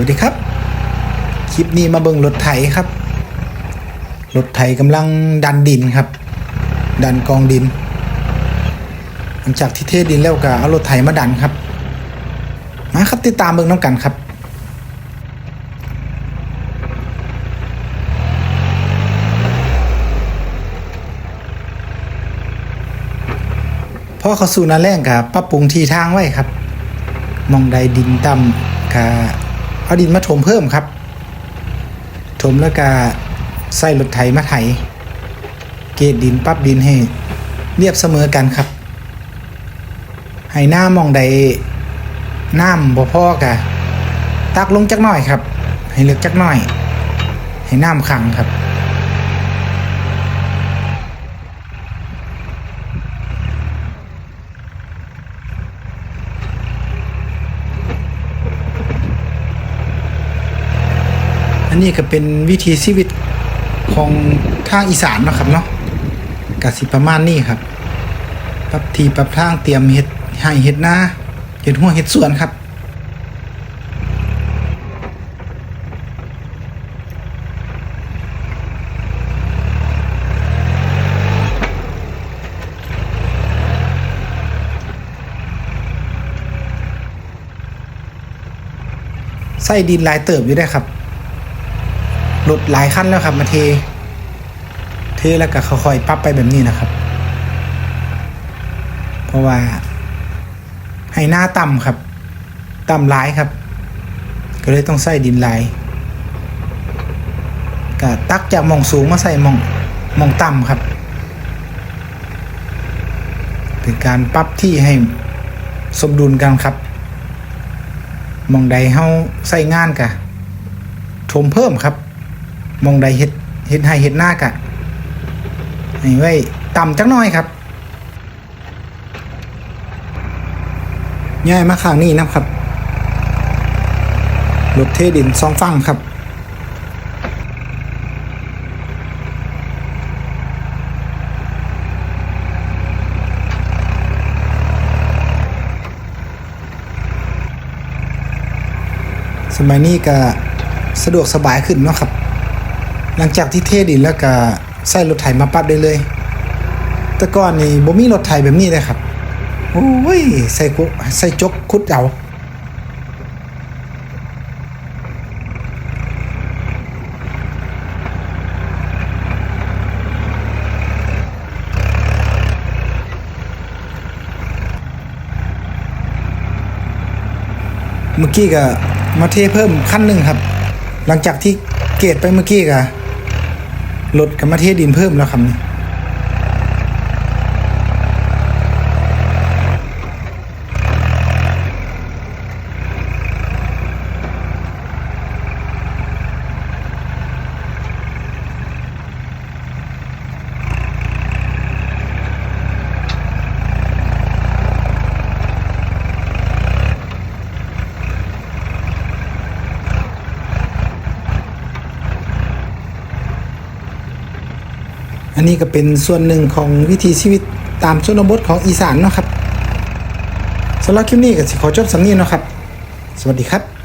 วัสดีครับ คลิปนี้มาเบิ่งรถไถครับ รถไถกำลังดันดินครับ ดันกองดิน หลังจากที่เทดินแล้วก็เอารถไถมาดันครับ มาครับติดตามเบิ่งน้ำกันครับพอเขาสู่นาแรงกับปรับปรุงที่ทางไว้ครับ มองใดดินต่ำก็ เอาดินมาถมเพิ่มครับ ถมแล้วก็ใส่รถไถมาไถ เกตดินปรับดินให้ เรียบเสมอกันครับ ให้หน้ามองใดน้ำบ่พอกะตักลงจักหน่อยครับ ให้เลือกจักหน่อย ให้น้ำขังครับ นี้ก็เป็นวิถีชีวิตของทางอีสานนะครับเนาะกสิประมาณนี้ครับปรับทีปรับทางเตรียมเห็ดให้เห็ดหน้าเห็ดหัวเห็ดสวนครับใส่ดินลายเติบอยู่ได้ครับ รถหลายขั้นแล้วครับ มาเท เทแล้วก็ค่อยๆปรับไปแบบนี้นะครับ เพราะว่า ให้หน้าต่ำครับ ต่ำหลายครับ ก็เลยต้องใส่ดินหลายก็ตักจากมองสูงมาใส่มองมองต่ำครับ เป็นการปรับที่ให้สมดุลกันครับมองใดเฮาใส่งานกะถมเพิ่มครับ มองใดเฮ็ดเฮ็ดให้เฮ็ดหน้ากะให้ไว้ต่ำจักน่อยครับย้ายมาข้างนี้นะครับรถเทดินสองฝั่งครับสมัยนี้ก็สะดวกสบายขึ้นเนาะครับ หลังจากที่เทดินแล้วก็ใส่รถไถมาปั๊บได้เลย แต่ก่อนนี่บ่มีรถไถแบบนี้เลยครับโอ้ยใส่กุใส่จกคุดเอาเมื่อกี้ก็มาเทเพิ่มขั้นหนึ่งครับ หลังจากที่เกตไปเมื่อกี้ก็ ลดกับมเทดินเพิ่มแล้วครับนี่ อันนี้ก็เป็นส่วนหนึ่งของวิถีชีวิตตามชนบทของอีสานเนาะครับสำหรับคลิปนี้ก็ขอจบสำนีเนาะครับ สวัสดีครับ